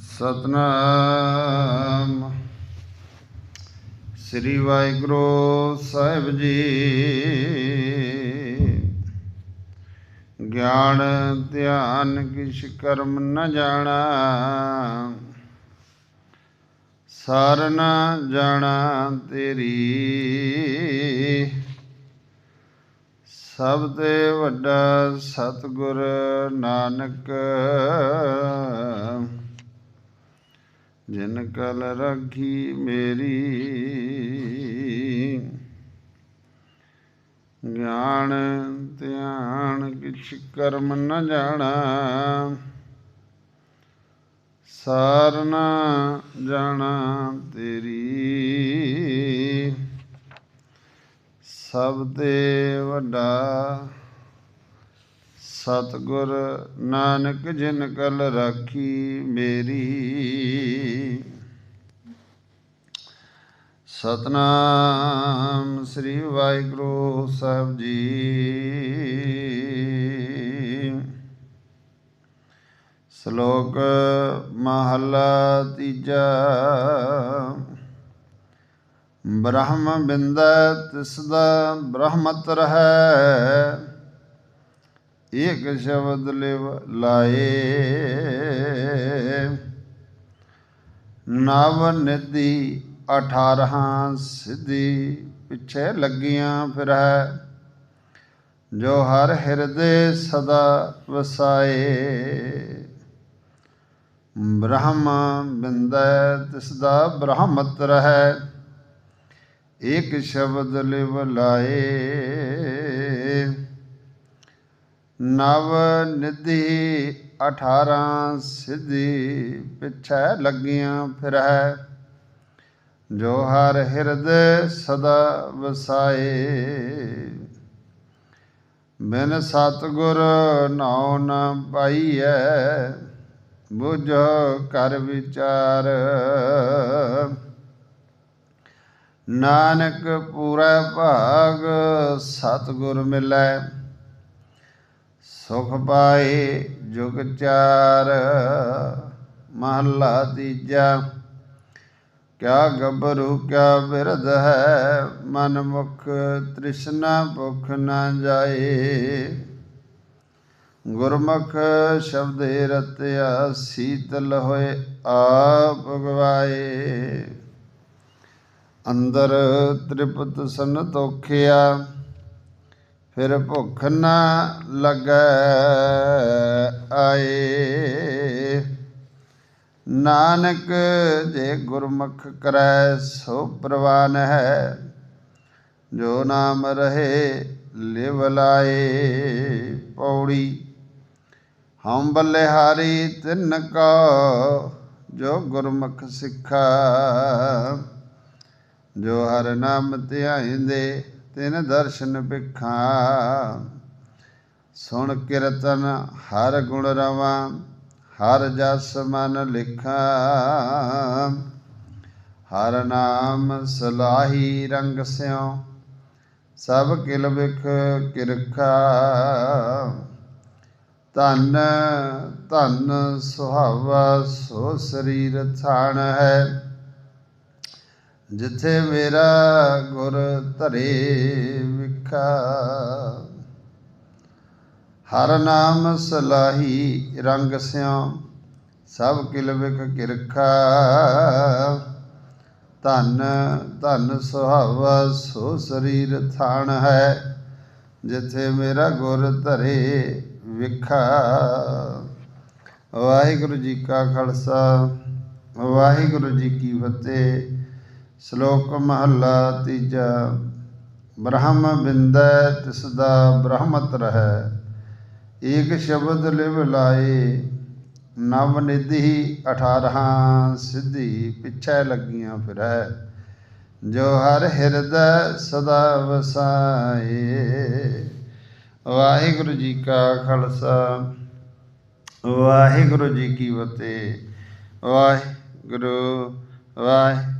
ਸਤਨਾਮ। ਸ੍ਰੀ ਵਾਹਿਗੁਰੂ ਸਾਹਿਬ ਜੀ। ਗਿਆਨ, ਧਿਆਨ, ਕਿਛ ਕਰਮ ਨ ਜਾਣਾ। ਸਾਰ ਨ ਜਾਣਾ ਤੇਰੀ। ਸਭ ਤੇ ਵੱਡਾ ਸਤਿਗੁਰ ਨਾਨਕ। ਜਿਨ ਕਲ ਰਾਖੀ ਮੇਰੀ। ਗਿਆਨ, ਧਿਆਨ ਕਿਛ ਕਰਮ ਨ ਜਾਣਾ। ਸਾਰ ਨ ਜਾਣਾ ਤੇਰੀ। ਸਭ ਤੇ ਵੱਡਾ ਸਤਿਗੁਰ ਨਾਨਕ ਜਿਨ ਕਲ ਰਾਖੀ ਮੇਰੀ। ਸਤਨਾਮ ਸ੍ਰੀ ਵਾਹਿਗੁਰੂ ਸਾਹਿਬ ਜੀ। ਸ਼ਲੋਕ ਮਹਲਾ ਤੀਜਾ। ਬ੍ਰਹਮ ਬਿੰਦੈ ਤਿਸ ਦਾ ਬ੍ਰਹਮਤ ਰਹੈ ਇੱਕ ਸ਼ਬਦ ਲਿਵ ਲਾਏ। ਨਵ ਨਿਧੀ ਅਠਾਰਹਾਂ ਸਿੱਧੀ ਪਿਛੇ ਲੱਗੀਆਂ ਫਿਰੈ ਜੋ ਹਰ ਹਿਰਦੇ ਸਦਾ ਵਸਾਏ। ਬ੍ਰਹਮ ਬਿੰਦੈ ਤਿਸ ਦਾ ਬ੍ਰਹਮਤ ਰਹੈ। ਏਕ ਸ਼ਬਦ ਲਿਵ ਲਾਏ। ਨਵ ਨਿਧੀ 18 ਸਿੱਧੀ ਪਿਛੈ ਲੱਗੀਆਂ ਫਿਰੈ ਜੋ ਹਰ ਹਿਰਦੇ ਸਦਾ ਵਸਾਏ। ਬਿਨ ਸਤਗੁਰ ਨਾਉ ਨ ਪਾਈਐ। ਬੁਝ ਕਰ ਵਿਚਾਰ। ਨਾਨਕ ਪੂਰਾ ਭਾਗ ਸਤਿਗੁਰ ਮਿਲੈ। ਸੁਖ ਪਾਏ ਜੁਗ ਚਾਰ, ਮਹੱਲਾ ਤੀਜਾ। ਕਿਆ ਗੱਭਰੂ, ਕਿਆ ਬਿਰਧ ਹੈ, ਮਨ ਮੁਖ ਤ੍ਰਿਸ਼ਨਾ ਭੁਖ ਨਾ ਜਾਏ। ਗੁਰਮੁਖ ਸ਼ਬਦੇ ਰਤਿਆ ਸੀਤਲ ਹੋਏ ਆਪ ਗਵਾਏ। ਅੰਦਰ ਤ੍ਰਿਪਤ ਸਨ ਸੰਤੋਖਿਆ ਫਿਰ ਭੁੱਖ ਨਾ ਲੱਗੈ, ਆਏ। ਨਾਨਕ ਜੇ ਗੁਰਮੁਖ ਕਰੈ, ਸੋ ਪ੍ਰਵਾਨ ਹੈ। ਜੋ ਨਾਮ ਰਹੇ, ਲਿਵ ਲਾਏ। ਪੌੜੀ ਹਮ ਬਲਿਹਾਰੀ, ਤਿੰਨ ਕੋ, ਜੋ ਗੁਰਮੁਖ ਸਿੱਖਾ। ਜੋ ਹਰ ਨਾਮ ਧਿਆਇਂਦੇ ਤਿਨ ਦਰਸ਼ਨ ਪਿਖਾ ਸੁਣ ਕੀਰਤਨ ਹਰ ਗੁਣ ਰਵਾ, ਹਰ ਜਸ ਮਨ ਲਿਖਾ। ਹਰ ਨਾਮ ਸਲਾਹੀ ਰੰਗ ਸਿਉ, ਸਭ ਕਿਲ ਵਿਖ ਕਿਰਖਾ ਧਨ ਧਨ ਸੁਹਾਵਾ ਸੋ ਸਰੀਰ ਥਾਣ ਹੈ ਜਿੱਥੇ ਮੇਰਾ ਗੁਰ ਧਰੇ ਵਿਖਾ। ਹਰ ਨਾਮ ਸਲਾਹੀ ਰੰਗ ਸਿਉ, ਸਭ ਕਿਲ ਵਿਖ ਕਿਰਖਾ। ਧਨ ਧਨ ਸੁਹਾਵਾ, ਸੋ ਸਰੀਰ ਥਾਨ ਹੈ, ਜਿੱਥੇ ਮੇਰਾ ਗੁਰ ਧਰੇ ਵਿਖਾ। ਵਾਹਿਗੁਰੂ ਜੀ ਕਾ ਖਾਲਸਾ, ਵਾਹਿਗੁਰੂ ਜੀ ਕੀ ਫਤਿਹ। ਸ਼ਲੋਕ ਮਹੱਲਾ ਤੀਜਾ, ਬ੍ਰਹਮ ਬਿੰਦੈ ਤਿਸ ਦਾ ਬ੍ਰਹਮਤ ਰਹੈ, ਏਕ ਸ਼ਬਦ ਲਿਵ ਲਾਏ, ਨਵ ਨਿਧੀ 18 ਸਿੱਧੀ ਪਿਛੈ ਲੱਗੀਆਂ ਫਿਰੈ, ਜੋ ਹਰ ਹਿਰਦੈ ਸਦਾ ਵਸਾਏ। ਵਾਹਿਗੁਰੂ ਜੀ ਕਾ ਖਾਲਸਾ, ਵਾਹਿਗੁਰੂ ਜੀ ਕੀ ਫਤਿਹ। ਵਾਹਿਗੁਰੂ, ਵਾਹਿ